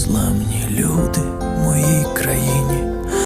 незламні люди моїй країни.